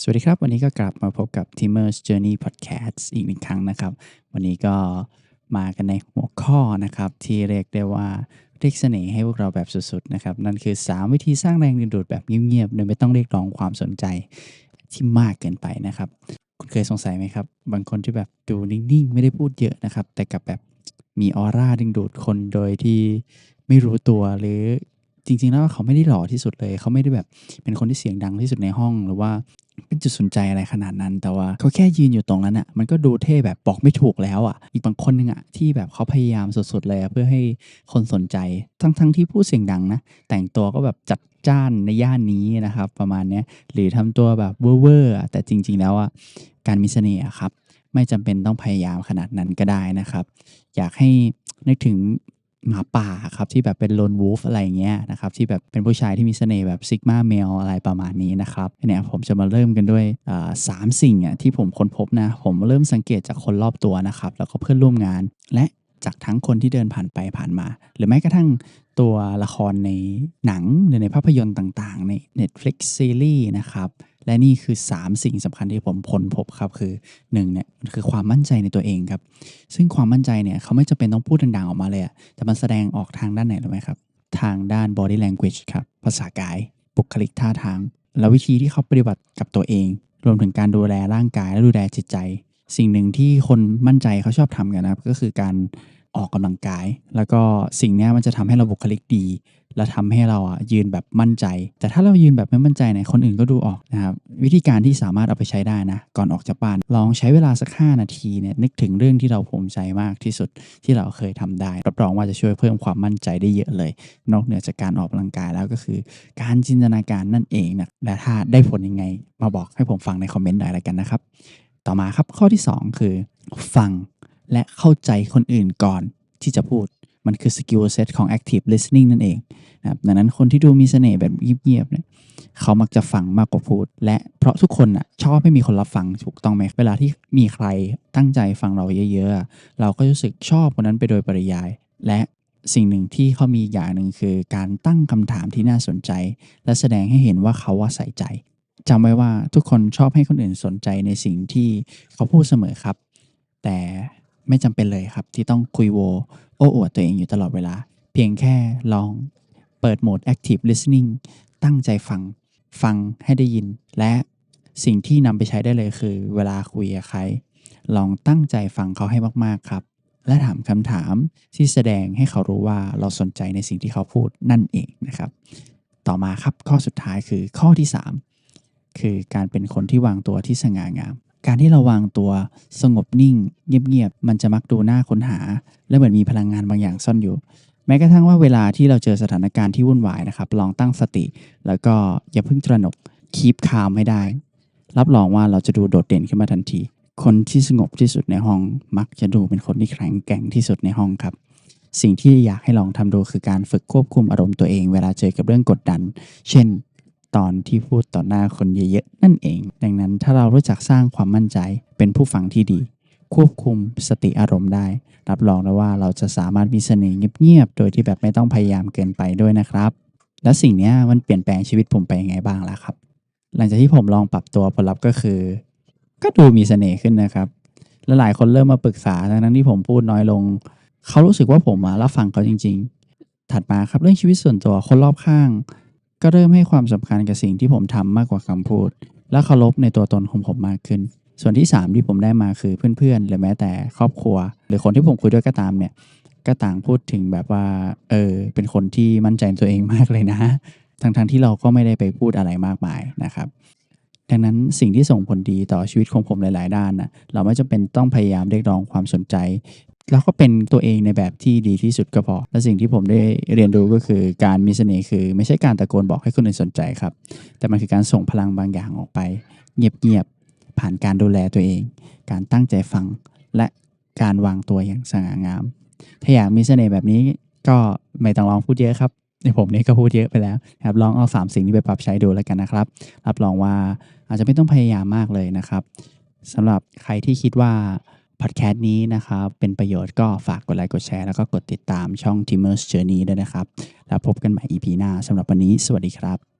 สวัสดีครับ วันนี้ก็กลับมาพบกับ Timmer's Journey Podcast อีกหนึ่งครั้งนะครับ วันนี้ก็มากันในหัวข้อนะครับ ที่เรียกได้ว่าเรียกเสน่ห์ให้พวกเราแบบสุดๆนะครับ นั่นคือ 3 วิธีสร้างแรงดึงดูดแบบเงียบๆโดยไม่ต้องเรียกร้องความสนใจที่มากเกินไปนะครับ คุณเคยสงสัยไหมครับ บางคนที่แบบดูนิ่งๆ ไม่ได้พูดเยอะนะครับ แต่กับแบบมีออร่าดึงดูดคนโดยที่ไม่รู้ตัวหรือ จริง ๆ แล้วเขาไม่ได้หล่อที่สุดเลย เขาไม่ได้แบบเป็นคนที่เสียงดังที่สุดในห้องหรือว่าเป็นจุดสนใจอะไรขนาดนั้น แต่ว่าเขาแค่ยืนอยู่ตรงนั้นอะ่ะ มันก็ดูเท่แบบบอกไม่ถูกแล้วอะ่ะ อีกบางคนนึงอะ่ะที่แบบเขาพยายามสุดๆเลยเพื่อให้คนสนใจ ทั้งๆที่พูดเสียงดังนะ แต่งตัวก็แบบจัดจ้านในย่านนี้นะครับ ประมาณเนี้ย หรือทำตัวแบบเวอร์ๆแต่จริง ๆ แล้วอะการมีเสน่ห์ครับ ไม่จำเป็นต้องพยายามขนาดนั้นก็ได้นะครับ อยากให้นึกถึง หมาป่าครับที่แบบเป็นโลนวูฟอะไรเงี้ยนะครับที่แบบเป็นผู้ชายที่มีเสน่ห์แบบซิกมาเมลอะไรประมาณนี้นะครับเนี่ยผมจะมาเริ่มกันด้วยสามสิ่งอะที่ผมค้นพบนะ ผมเริ่มสังเกตจากคนรอบตัวนะครับ แล้วก็เพื่อนร่วมงานและจากทั้งคนที่เดินผ่านไปผ่านมา หรือแม้กระทั่งตัวละครในหนังหรือในภาพยนตร์ต่างๆ ใน Netflix ซีรีส์นะครับ และนี่คือ 3 สิ่งสำคัญที่ผมค้นพบครับคือ1เนี่ยมันคือความมั่นใจในตัวเองครับ ซึ่งความมั่นใจเนี่ยเขาไม่จำเป็นต้องพูดดังๆออกมาเลยอะแต่มันแสดงออกทางด้านไหนรู้ไหมครับ ทางด้าน body language ครับ ภาษากาย บุคลิกท่าทาง แล้ววิธีที่เขาปฏิบัติกับตัวเอง รวมถึงการดูแลร่างกายและดูแลจิตใจ สิ่งหนึ่งที่คนมั่นใจเขาชอบทำกันนะครับ ก็คือการ ออกกำลังกาย แล้วก็สิ่งนี้มันจะทำให้เราบุคลิกดี และทำให้เราอะยืนแบบมั่นใจ แต่ถ้าเรายืนแบบไม่มั่นใจเนี่ยคนอื่นก็ดูออกนะครับวิธีการที่สามารถเอาไปใช้ได้นะ ก่อนออกจากบ้านลองใช้เวลาสัก 5 นาทีเนี่ยนึกถึงเรื่องที่เราภูมิใจมากที่สุดที่เราเคยทำได้รับรองว่าจะช่วยเพิ่มความมั่นใจได้เยอะเลย นอกเหนือจากการออกกำลังกายแล้วก็คือ การจินตนาการนั่นเองนะและถ้าได้ผลยังไงมาบอกให้ผมฟังในคอมเมนต์หน่อยละกันนะครับต่อมาครับข้อที่ 2 คือ ฟัง และเข้าใจคนอื่นก่อนที่จะพูด มันคือสกิลเซ็ตของ active listening นั่นเองนะครับดังนั้นคนที่ดูมีเสน่ห์แบบเงียบๆเนี่ยเขามักจะฟังมากกว่าพูด และเพราะทุกคนอะชอบไม่มีคนรับฟังถูกต้องไหมเวลาที่มีใครตั้งใจฟังเราเยอะๆอะเราก็รู้สึกชอบคนนั้นไปโดยปริยาย และสิ่งหนึ่งที่เขามีอย่างหนึ่งคือการตั้งคำถามที่น่าสนใจ และแสดงให้เห็นว่าเขาว่าใส่ใจจำไว้ว่าทุกคนชอบให้คนอื่นสนใจในสิ่งที่เขาพูดเสมอครับ แต่ ไม่จำเป็นเลยครับ ที่ต้องคุยโว โอ้อวดตัวเองอยู่ตลอดเวลา เพียงแค่ลองเปิดโหมด active listening ตั้งใจฟังฟังให้ได้ยิน และสิ่งที่นำไปใช้ได้เลยคือ เวลาคุยกับใคร ลองตั้งใจฟังเขาให้มากๆครับ และถามคำถามที่แสดงให้เขารู้ว่าเราสนใจในสิ่งที่เขาพูดนั่นเองนะครับ ต่อมาครับข้อสุดท้ายคือข้อที่ 3 คือการเป็นคนที่วางตัวที่สง่างาม การที่เราวางตัวสงบนิ่ง เงียบๆมันจะมักดูน่าค้นหา และเหมือนมีพลังงานบางอย่างซ่อนอยู่ แม้กระทั่งว่าเวลาที่เราเจอสถานการณ์ที่วุ่นวายนะครับ ลองตั้งสติ แล้วก็อย่าเพิ่งตระหนกคีปคามให้ได้ รับรองว่าเราจะดูโดดเด่นขึ้นมาทันที คนที่สงบที่สุดในห้อง มักจะดูเป็นคนที่แข็งแกร่งที่สุดในห้องครับสิ่งที่อยากให้ลองทำดูคือการฝึกควบคุมอารมณ์ตัวเอง เวลาเจอกับเรื่องกดดัน เช่น ตอนที่พูดต่อหน้าคนเยอะๆนั่นเอง ดังนั้นถ้าเรารู้จักสร้างความมั่นใจเป็นผู้ฟังที่ดี ควบคุมสติอารมณ์ได้ รับรองได้ว่าเราจะสามารถมีเสน่ห์เงียบๆโดยที่แบบไม่ต้องพยายามเกินไปด้วยนะครับ แล้วสิ่งนี้มันเปลี่ยนแปลงชีวิตผมไปยังไงบ้างล่ะครับ หลังจากที่ผมลองปรับตัวผลลัพธ์ก็คือ ก็ดูมีเสน่ห์ขึ้นนะครับและหลายคนเริ่มมาปรึกษาทั้งนั้นที่ผมพูดน้อยลง เขารู้สึกว่าผมมารับฟังเขาจริง ๆ ถัดมาครับเรื่องชีวิตส่วนตัวคนรอบข้าง ก็เริ่มให้ความสำคัญกับสิ่งที่ผมทำมากกว่าคำพูด และเคารพในตัวตนของผมมากขึ้น ส่วนที่ 3 ที่ผมได้มาคือเพื่อนๆ หรือแม้แต่ครอบครัว หรือคนที่ผมคุยด้วยก็ตามเนี่ยก็ต่างพูดถึงแบบว่าเออเป็นคนที่มั่นใจในตัวเองมากเลยนะทั้งๆที่เราก็ไม่ได้ไปพูดอะไรมากมายนะครับดังนั้นสิ่งที่ส่งผลดีต่อชีวิตของผมหลาย ๆ ด้านนะเราไม่จำเป็นต้องพยายามเรียกร้องความสนใจ แล้วก็เป็นตัวเองในแบบที่ดีที่สุดก็พอ และสิ่งที่ผมได้เรียนรู้ก็คือการมีเสน่ห์คือ ไม่ใช่การตะโกนบอกให้คนอื่นสนใจครับ แต่มันคือการส่งพลังบางอย่างออกไป เงียบๆผ่านการดูแลตัวเอง การตั้งใจฟัง และการวางตัวอย่างสง่างาม ถ้าอยากมีเสน่ห์แบบนี้ก็ไม่ต้องลองพูดเยอะครับในผมนี่ก็พูดเยอะไปแล้วนะครับลองเอาสามสิ่งนี้ไปปรับใช้ดูแล้วกันนะครับ รับรองว่าอาจจะไม่ต้องพยายามมากเลยนะครับสำหรับใครที่คิดว่า พอดแคสต์นี้นะครับเป็นประโยชน์ก็ฝากกดไลค์กดแชร์แล้วก็กดติดตามช่อง Timmer's Journey ด้วยนะครับ แล้วพบกันใหม่ EP หน้าสำหรับวันนี้ สวัสดีครับ